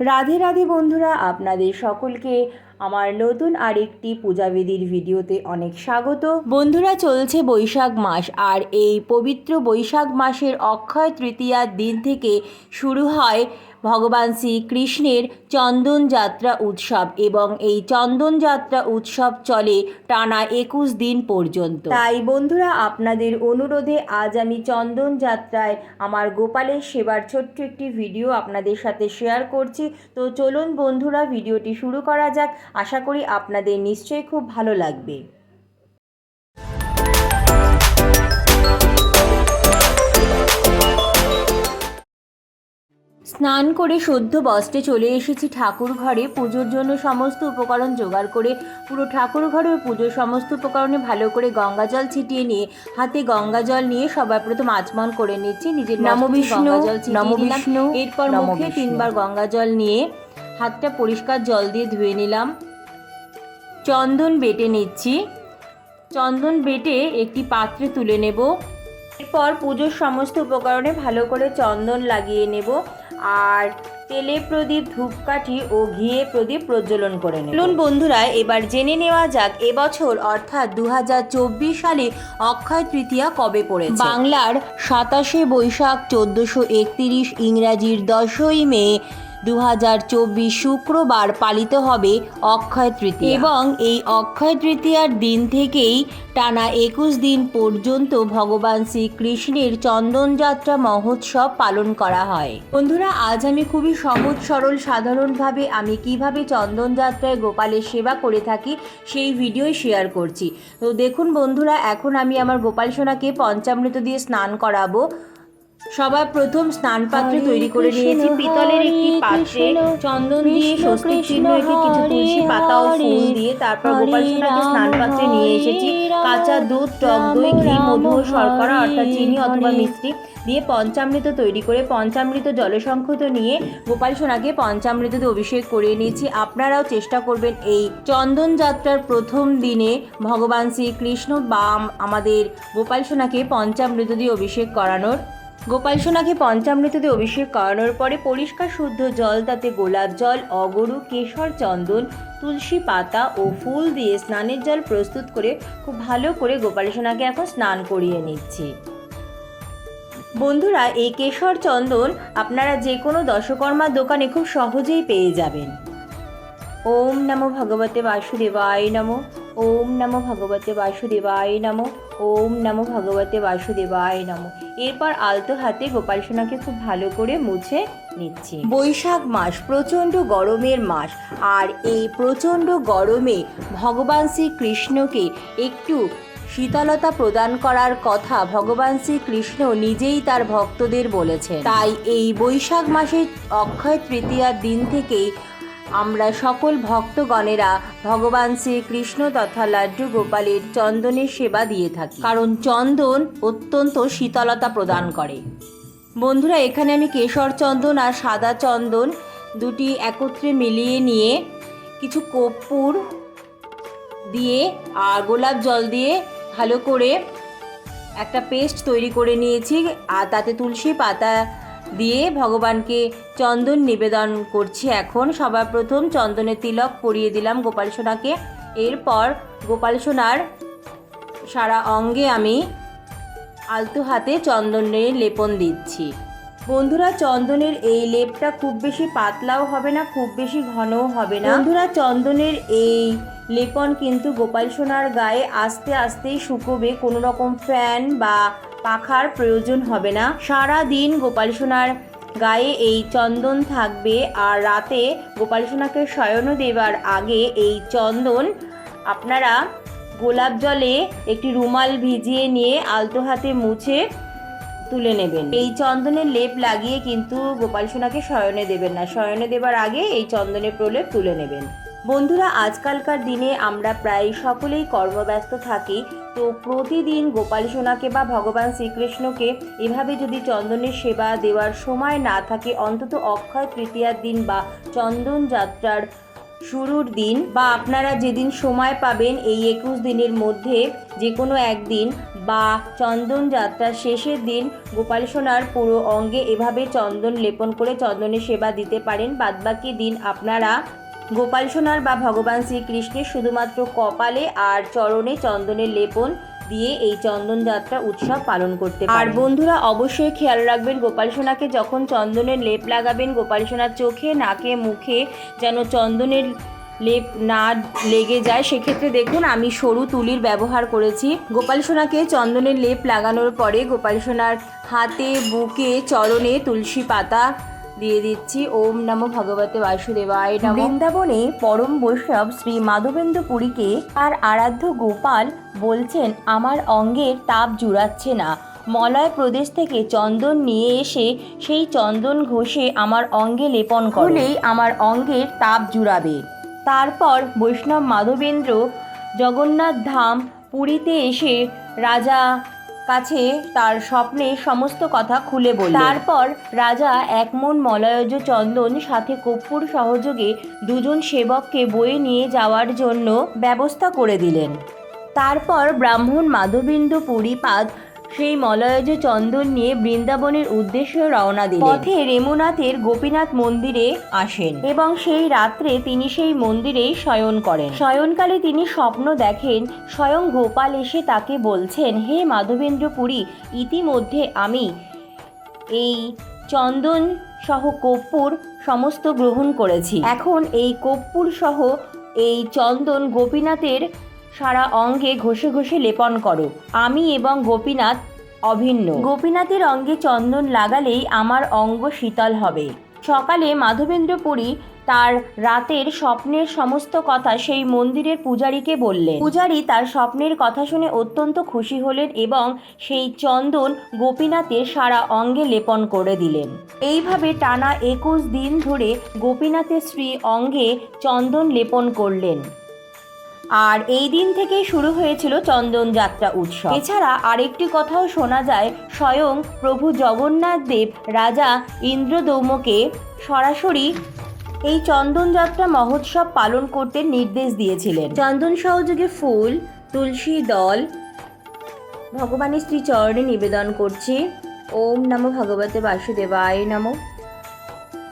রাধে রাধে বন্ধুরা আপনাদের সকলকে আমার নতুন আরেকটি পূজাবিধির ভিডিওতে অনেক স্বাগত। বন্ধুরা চলছে বৈশাখ মাস আর এই পবিত্র বৈশাখ মাসের অক্ষয় তৃতীয়ার দিন থেকে শুরু হয় ভগবান শ্রীকৃষ্ণের চন্দন যাত্রা উৎসব এবং এই চন্দন যাত্রা উৎসব চলে টানা একুশ দিন পর্যন্ত। তাই বন্ধুরা আপনাদের অনুরোধে আজ আমি চন্দন যাত্রায় আমার গোপালের সেবার ছোট্ট একটি ভিডিও আপনাদের সাথে শেয়ার করছি। তো চলুন বন্ধুরা ভিডিওটি শুরু করা যাক। আশা করি আপনাদের নিশ্চয়ই খুব ভালো লাগবে। স্নান করে শুদ্ধ বস্ত্রে চলে এসেছি ঠাকুর ঘরে। পুজোর জন্য সমস্ত উপকরণ জোগাড় করে পুরো ঠাকুর ঘরে পুজোর সমস্ত উপকরণে ভালো করে গঙ্গা জল ছিটিয়ে নিয়ে হাতে গঙ্গা জল নিয়ে সবার প্রথম আচমন করে নিচ্ছি। নিজের নমো বিষ্ণু, গঙ্গা জল ছিটিয়ে নিলাম। বিষ্ণু, এরপর মুখে তিনবার গঙ্গা জল নিয়ে হাতটা পরিষ্কার জল দিয়ে ধুয়ে নিলাম। চন্দন বেটে নিচ্ছি। চন্দন বেটে একটি পাত্রে তুলে নেব। এরপর পুজোর সমস্ত উপকরণে ভালো করে চন্দন লাগিয়ে নেব। আর তেলে প্রদীপ, ধূপকাঠি ও ঘিয়ে প্রদীপ প্রজ্বলন করে নেব। চলুন বন্ধুরা, এবার জেনে নেওয়া যাক, এবছর অর্থাৎ দু হাজার চব্বিশ সালে অক্ষয় তৃতীয়া কবে পড়েছে? বাংলার সাতাশে বৈশাখ, চোদ্দোশো একতিরিশ ইংরাজির দশই মে দু হাজার চব্বিশ শুক্রবার পালিত হবে অক্ষয় তৃতীয়া। এবং এই অক্ষয় তৃতীয়ার দিন থেকেই টানা একুশ দিন পর্যন্ত ভগবান শ্রীকৃষ্ণের চন্দনযাত্রা মহোৎসব পালন করা হয়। বন্ধুরা, আজ আমি খুবই সহজ, সরল, সাধারণভাবে আমি কীভাবে চন্দনযাত্রায় গোপালের সেবা করে থাকি সেই ভিডিও শেয়ার করছি। তো দেখুন বন্ধুরা, এখন আমি আমার গোপাল সোনাকে পঞ্চামৃত দিয়ে স্নান করাবো। সবার প্রথম স্নান পাত্র তৈরি করে নিয়েছি। পিতলের একটি পাত্রে চন্দন দিয়ে কৃষ্ণ স্বস্তিক চিহ্ন রেখে কিছু তুলসী পাতা ও ফুল দিয়ে তারপর গোপাল সোনাকে স্নান পাত্রে নিয়ে এসেছি। কাঁচা দুধ টক দই ঘি মধু ও শর্করা অর্থাৎ চিনি অথবা। মিষ্টি দিয়ে পঞ্চামৃত তৈরি করে পঞ্চামৃত জলসংক্ষত নিয়ে গোপাল সোনাকে পঞ্চামৃত দিয়ে অভিষেক করিয়ে নিয়েছি। আপনারাও চেষ্টা করবেন এই চন্দন যাত্রার প্রথম দিনে ভগবান শ্রীকৃষ্ণ বা আম- আমাদের গোপাল সোনাকে পঞ্চামৃত দিয়ে অভিষেক করানোর। গোপাল সোনাকে পঞ্চামৃত দিয়ে অভিষেক করানোর পরে পরিষ্কার, শুদ্ধ জল, তাতে গোলাপ জল, অগরু, কেশর, চন্দন, তুলসী পাতা ও ফুল দিয়ে স্নানের জল প্রস্তুত করে খুব ভালো করে গোপাল সোনাকে এখন স্নান করিয়ে নিচ্ছি। বন্ধুরা, এই কেশর, চন্দন আপনারা যে কোনো দশকর্মার দোকানে খুব সহজেই পেয়ে যাবেন। ওম নমো ভগবতে বাসুদেবায় নমো, ওম নমো ভগবতে বাসুদেবায় নমো, ওম নমো ভগবতে বাসুদেবায় নমো। এরপর আলতো হাতে গোপাল সোনাকে খুব ভালো করে মুছে নিচ্ছি। বৈশাখ মাস প্রচণ্ড গরমের মাস, আর এই প্রচণ্ড গরমে ভগবান শ্রীকৃষ্ণকে একটু শীতলতা প্রদান করার কথা ভগবান শ্রীকৃষ্ণ নিজেই তার ভক্তদের বলেছেন। তাই এই বৈশাখ মাসের অক্ষয় তৃতীয়ার দিন থেকেই আমরা সকল ভক্তগণেরা ভগবান শ্রীকৃষ্ণ তথা লাড্ডু গোপালের চন্দনের সেবা দিয়ে থাকি। কারণ চন্দন অত্যন্ত শীতলতা প্রদান করে। বন্ধুরা, এখানে আমি কেশর চন্দন আর সাদা চন্দন দুটি একত্রে মিলিয়ে নিয়ে কিছু কর্পূর দিয়ে আর গোলাপ জল দিয়ে ভালো করে একটা পেস্ট তৈরি করে নিয়েছি। আর তাতে তুলসী পাতা দিয়ে ভগবানকে চন্দন নিবেদন করছি এখন। সবার প্রথম চন্দনের তিলক পরিয়ে দিলাম গোপাল সোনাকে। এরপর গোপাল সোনার সারা অঙ্গে আমি আলতু হাতে চন্দনের লেপন দিচ্ছি। বন্ধুরা, চন্দনের এই লেপটা খুব বেশি পাতলাও হবে না, খুব বেশি ঘনও হবে না। বন্ধুরা, চন্দনের এই লেপন কিন্তু গোপাল সোনার গায়ে আস্তে আস্তেই শুকোবে। কোনো রকম ফ্যান বা পাখার প্রয়োজন হবে না। সারা দিন গোপাল সোনার গায়ে এই চন্দন থাকবে আর রাতে গোপাল সোনাকে শয়ন দেবার আগে এই চন্দন আপনারা গোলাপ জলে একটি রুমাল ভিজিয়ে নিয়ে আলতো হাতে মুছে তুলে নেবেন। এই চন্দনের লেপ লাগিয়ে কিন্তু গোপাল সোনাকে শয়নে দেবেন না। শয়নে দেবার আগে এই চন্দনের প্রলেপ তুলে নেবেন। বন্ধুরা, আজকালকার দিনে আমরা প্রায় সকলেই কর্মব্যস্ত থাকি, তো প্রতিদিন গোপাল সোনাকে বা ভগবান শ্রীকৃষ্ণকে এভাবে যদি চন্দনের সেবা দেওয়ার সময় না থাকে, অন্তত অক্ষয় তৃতীয়ার দিন বা চন্দন যাত্রার শুরুর দিন বা আপনারা যেদিন সময় পাবেন এই একুশ দিনের মধ্যে যে কোনো একদিন বা চন্দন যাত্রার শেষের দিন গোপাল সোনার পুরো অঙ্গে এভাবে চন্দন লেপন করে চন্দনের সেবা দিতে পারেন। বাদবাকি দিন আপনারা গোপাল সোনার বা ভগবান শ্রীকৃষ্ণের শুধুমাত্র কপালে আর চরণে চন্দনের লেপন দিয়ে এই চন্দন যাত্রা উৎসব পালন করতে আর বন্ধুরা, অবশ্যই খেয়াল রাখবেন, গোপাল সোনাকে যখন চন্দনের লেপ লাগাবেন, গোপাল সোনার চোখে, নাকে, মুখে যেন চন্দনের লেপ না লেগে যায়, সেক্ষেত্রে দেখুন, আমি সরু তুলির ব্যবহার করেছি। গোপাল সোনাকে চন্দনের লেপ লাগানোর পরে গোপাল সোনার হাতে, বুকে, চরণে তুলসী পাতা দিয়ে দিচ্ছি। ওম নমো ভগবতে বাসুদেবায় নমঃ। বৃন্দাবনে পরম বৈষ্ণব শ্রী মাধবেন্দ্র পুরীকে আর আরাধ্য গোপাল বলছেন আমার অঙ্গের তাপ জুড়াচ্ছে না। মলয় প্রদেশ থেকে চন্দন নিয়ে এসে সেই চন্দন ঘষে আমার অঙ্গে লেপন করলেই আমার অঙ্গের তাপ জুড়াবে। তারপর বৈষ্ণব মাধবেন্দ্র জগন্নাথ ধাম পুরীতে এসে রাজা কাছে তার স্বপ্নে সমস্ত কথা খুলে বলল। তারপর রাজা একমন মলয়জ চন্দন, সাথে কপ্পুর সহযোগে দুজন সেবককে বয়ে নিয়ে যাওয়ার জন্য ব্যবস্থা করে দিলেন। তারপর ব্রাহ্মণ মাধবেন্দ্র পুরীপাদ সেই মলয়জ চন্দন নিয়ে বৃন্দাবনের উদ্দেশ্যে রওনা দিলেন। পথে রেমুনাথের গোপীনাথ মন্দিরে আসেন এবং সেই রাত্রে তিনি সেই মন্দিরেই শয়ন করেন। শয়নকালে তিনি স্বপ্ন দেখেন, স্বয়ং গোপাল এসে তাকে বলছেন, হে মাধবেন্দ্র পুরী ইতিমধ্যে আমি এই চন্দন সহ কর্পূর সমস্ত গ্রহণ করেছি। এখন এই কর্পূর সহ এই চন্দন গোপীনাথের সারা অঙ্গে ঘষে ঘষে লেপন করো। আমি এবং গোপীনাথ অভিন্ন। গোপীনাথের অঙ্গে চন্দন লাগালেই আমার অঙ্গ শীতল হবে। সকালে মাধবেন্দ্র পুরী তার রাতের স্বপ্নের সমস্ত কথা সেই মন্দিরের পূজারীকে বললেন। পূজারী তার স্বপ্নের কথা শুনে অত্যন্ত খুশি হলেন এবং সেই চন্দন গোপীনাথের সারা অঙ্গে লেপন করে দিলেন। এইভাবে টানা একুশ দিন ধরে গোপীনাথের শ্রী অঙ্গে চন্দন লেপন করলেন। আর এই দিন থেকেই শুরু হয়েছিল চন্দন যাত্রা উৎসব। এছাড়া আরেকটি কথাও শোনা যায়, স্বয়ং প্রভু জগন্নাথ দেব, রাজা ইন্দ্রদৌমকে সরাসরি এই চন্দন যাত্রা মহোৎসব পালন করতে নির্দেশ দিয়েছিলেন। চন্দন সহযোগে ফুল, তুলসী দল, ভগবানের শ্রী চরণে নিবেদন করছি। ওম নমো ভগবতে বাসুদেবায় নমঃ।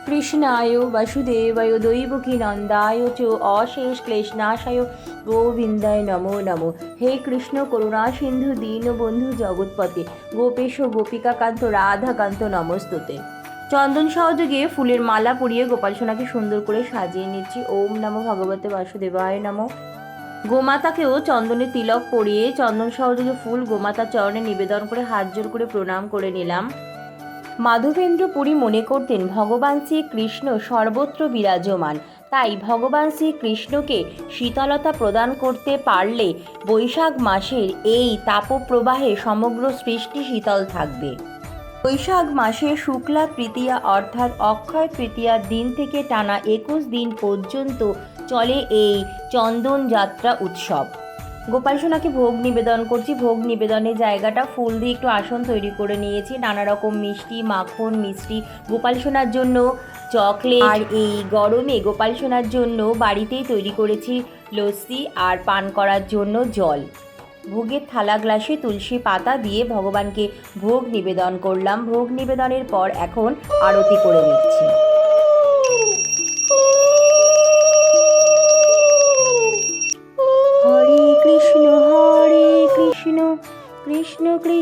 কৃষ্ণায় বাসুদেবায় দৈবকী নন্দায় চ অশেষ ক্লেশনাশায় গোবিন্দায় নমো নমো। হে কৃষ্ণ করুণা সিন্ধু দীন বন্ধু জগৎপতে গোপেশ গোপিকাকান্ত রাধাকান্ত নমস্তুতে। চন্দন সহযোগে ফুলের মালা পরিয়ে গোপাল সোনাকে সুন্দর করে সাজিয়ে নিচ্ছি। ওম নমো ভগবতে বাসুদেবায় নমঃ। গোমাতাকেও চন্দনের তিলক পরিয়ে চন্দন সহযোগে ফুল গোমাতার চরণে নিবেদন করে হাত জোর করে প্রণাম করে নিলাম। মাধবেন্দ্র পুরী মনে করতেন ভগবান শ্রীকৃষ্ণ সর্বত্র বিরাজমান। তাই ভগবান শ্রীকৃষ্ণকে শীতলতা প্রদান করতে পারলে বৈশাখ মাসের এই তাপপ্রবাহে সমগ্র সৃষ্টি শীতল থাকবে। বৈশাখ মাসে শুক্লা তৃতীয়া অর্থাৎ অক্ষয় তৃতীয়ার দিন থেকে টানা একুশ দিন পর্যন্ত চলে এই চন্দন যাত্রা উৎসব। গোপাল সোনাকে ভোগ নিবেদন করছি। ভোগ নিবেদনের জায়গাটা ফুল দিয়ে একটু আসন তৈরি করে নিয়েছি। নানা রকম মিষ্টি, মাখন, মিষ্টি, গোপাল সোনার জন্য চকলেট আর এই গরমে গোপাল সোনার জন্য বাড়িতেই তৈরি করেছি লস্যি আর পান করার জন্য জল। ভোগের থালা গ্লাসে তুলসী পাতা দিয়ে ভগবানকে ভোগ নিবেদন করলাম। ভোগ নিবেদনের পর এখন আরতি করে নিচ্ছি।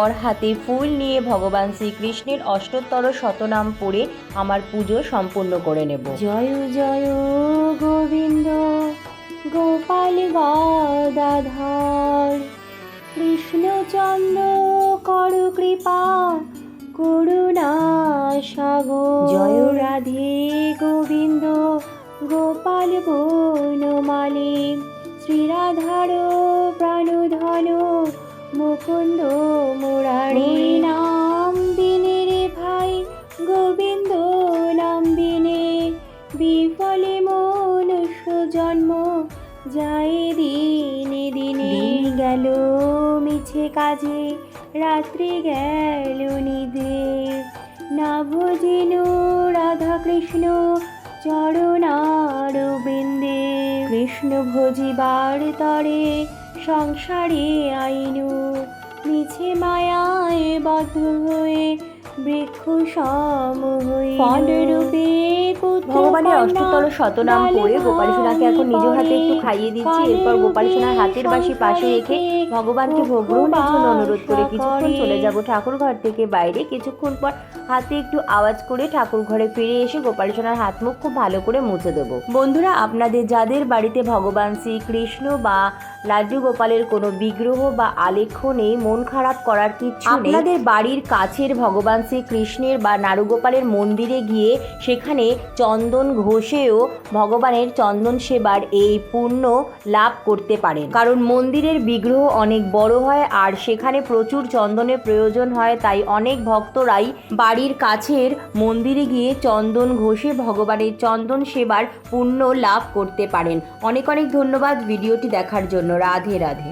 পর হাতে ফুল নিয়ে ভগবান শ্রীকৃষ্ণের অষ্টোত্তর শতনাম পড়ে আমার পুজো সম্পূর্ণ করে নেব। জয় জয় গোবিন্দ গোপাল গদাধর। কৃষ্ণচন্দ্র কর কৃপা করুণা সাগর। জয় রাধে গোবিন্দ গোপাল বনমালী শ্রীরাধার প্রাণধন মুকুন্দ গেল মিছে কাজে, রাত্রি গেল নিদে। না ভজিল রাধা কৃষ্ণ চরণার বৃন্দে। কৃষ্ণ ভজিবার তরে, সংসারে আইনু। মিছে মায়ায় বদ্ধ হয়ে ভগবানের অষ্টতর শতনাম করে গোপাল সোনাকে এখন নিজ হাতে একটু খাইয়ে দিচ্ছি। এরপর গোপাল সোনার হাতের বাসি পাশে রেখে ভগবানকে ভোগ গ্রহণের জন্য অনুরোধ করে কিছুক্ষণ চলে যাব ঠাকুর ঘর থেকে। বাইরে কিছুক্ষণ পর হাতে একটু আওয়াজ করে ঠাকুর ঘরে ফিরে এসে গোপাল সোনার হাত মুখ খুব ভালো করে মুছে দেবো। বন্ধুরা, আপনাদের যাদের বাড়িতে ভগবান শ্রীকৃষ্ণ বা লাড্ডু গোপালের কোনো বিগ্রহ বা আলেখ্য নেই, মন খারাপ করার নেই, আপনাদের বাড়ির কাছের ভগবান শ্রীকৃষ্ণের বা নারুগোপালের মন্দিরে গিয়ে সেখানে চন্দন ঘষেও ভগবানের চন্দন সেবার এই পুণ্য লাভ করতে পারেন। কারণ মন্দিরের বিগ্রহ অনেক বড় হয় আর সেখানে প্রচুর চন্দনের প্রয়োজন হয়, তাই অনেক ভক্তরাই বাড়ির কাছের মন্দিরে গিয়ে চন্দন ঘষে ভগবানের চন্দন সেবার পুণ্য লাভ করতে পারেন। অনেক অনেক ধন্যবাদ ভিডিওটি দেখার জন্য। রাধে রাধে।